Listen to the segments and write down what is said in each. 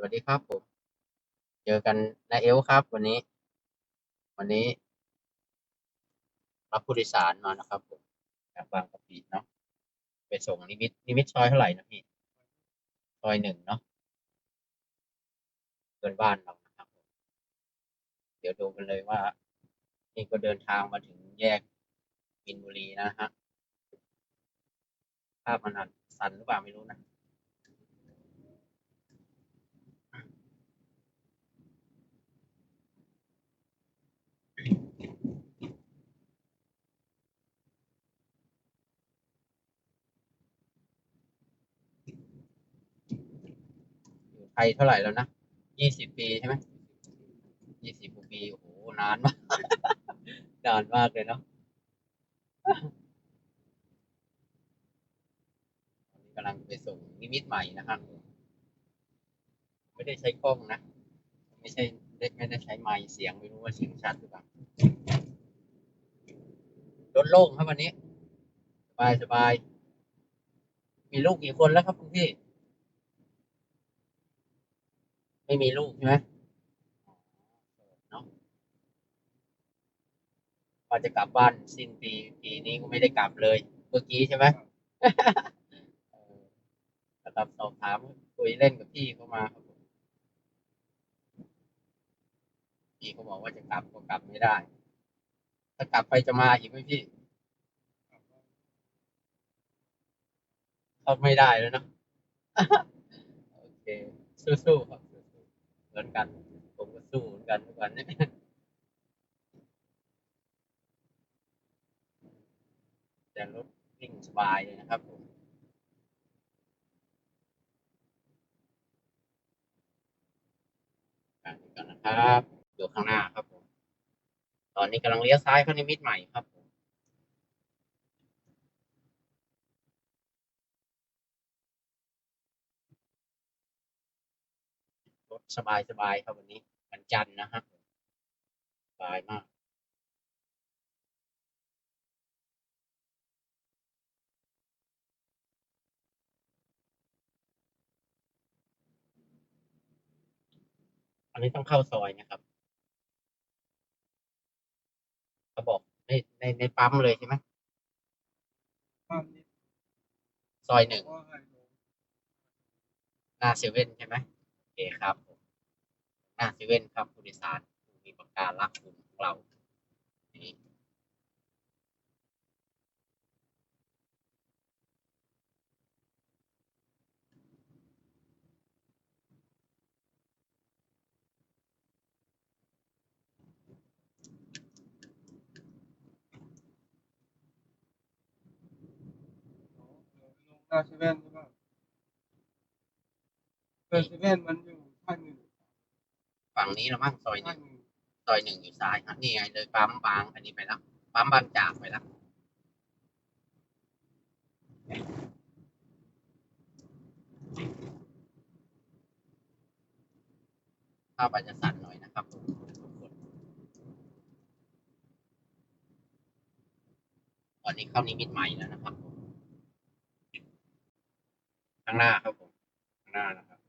สวัสดีครับผม เจอกันนายเอลครับ วันนี้ วันนี้ รับผู้โดยสารมานะครับผมจากบางกะปิเนาะไปส่งนิมิตนิมิตซอยเท่าไหร่นะพี่ซอยหนึ่งเนาะเกินบ้านเรานะครับผมเดี๋ยวดูกันเลยว่า นี่ก็เดินทางมาถึงแยกมินบุรีนะฮะภาพมันอาจสั่นหรือเปล่าไม่รู้นะ ทยเท่าไหร่แล้วนะยี่สิบปีใช่ไหมยี่สิบปีโอ้โหนานมาก นานมากเลยเนาะตอนนี้กำลังไปส่งนิมิตใหม่นะครับไม่ได้ใช้กล้องนะ ไม่ใช่ไม่ได้ใช้ไมค์เสียงไม่รู้ว่าเสียงชัดหรือเปล่ารถโล่งครับวันนี้ สบายสบาย มีลูกกี่คนแล้วครับคุณพี่ ไม่มีลูกใช่ไหมเนาะว่าจะกลับบ้านสิ้นปีปีนี้ก็ไม่ได้กลับเลย เมื่อกี้ใช่ไหมเออนะครับสอบถามคุยเล่นกับพี่เข้ามาครับพี่เขาบอกว่าจะกลับก็กลับไม่ได้ ถ้ากลับไปจะมาอีกไหมพี่เขาไม่ได้แล้วเนาะโอเคสู้ๆครับ มือนกัน ผมก็สู้เหมือนกันทุกวันนี้แต่รถวิ่งสบายเลยนะครับผมอะเดี๋ยวก่อนนะครับอยู่ข้างหน้าครับผม ตอนนี้กำลังเลี้ยวซ้ายเข้านิมิตใหม่ครับผม สบายสบายๆครับวันนี้วันจันทร์นะฮะสบายมากอันนี้ต้องเข้าซอยนะครับเขาบอกในในในปั๊มเลยใช่ไหมความนี้ซอยหนึ่งว่าไงโยมหน้าเซเว่นใช่ไหมโอเคครับผม หน้าเซเว่นครับผู้โดยสารมีประกาศรักกลุ่มของเรานี่ลงหน้าเซเว่นใช่ป่ะเซเว่นมันอยู่ท่าหนึ่ง ฝั่งนี้และมั้งซอยหนึ่งซอยหนึ่งอยู่ซ้ายครับนี่ไงเลยปั๊มบางอันนี้ไปแล้วปั๊มบางจากไปแล้วภาพอาจจะสั่นหน่อยนะครับผมตอนนี้เข้านิมิตใหม่แล้วนะครับ ข้างหน้าครับผม ข้างหน้านะครับ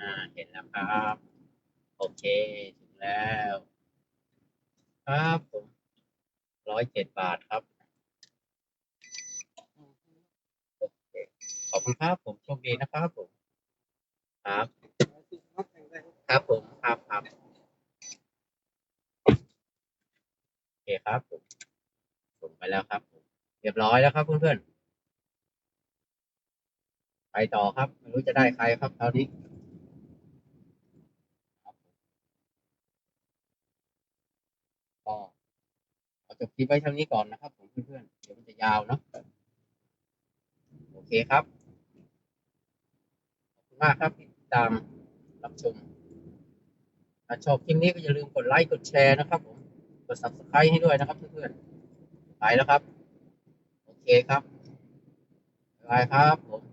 อ่า เห็นแล้วครับ โอเค ถึงแล้ว ครับผมร้อยเจ็ดบาทครับ โอเค ขอบคุณครับ ผมโชคดีนะครับผม ครับ ครับผม ครับครับโอเคครับผมส่งไปแล้วครับผมเรียบร้อยแล้วครับเพื่อนๆไปต่อครับ ไม่รู้จะได้ใครครับคราวนี้ ก็ขอ จบคลิปไว้เท่านี้ก่อนนะครับผมเพื่อนๆเดี๋ยวมันจะยาวเนาะโอเคครับขอบคุณมากครับที่ติดตามรับชมถ้าชอบคลิปนี้ก็อย่าลืมกดไลค์กดแชร์นะครับ ผมกด subscribe ให้ด้วยนะครับเพื่อนๆไปแล้วครับ โอเคครับบ๊ายบายครับผม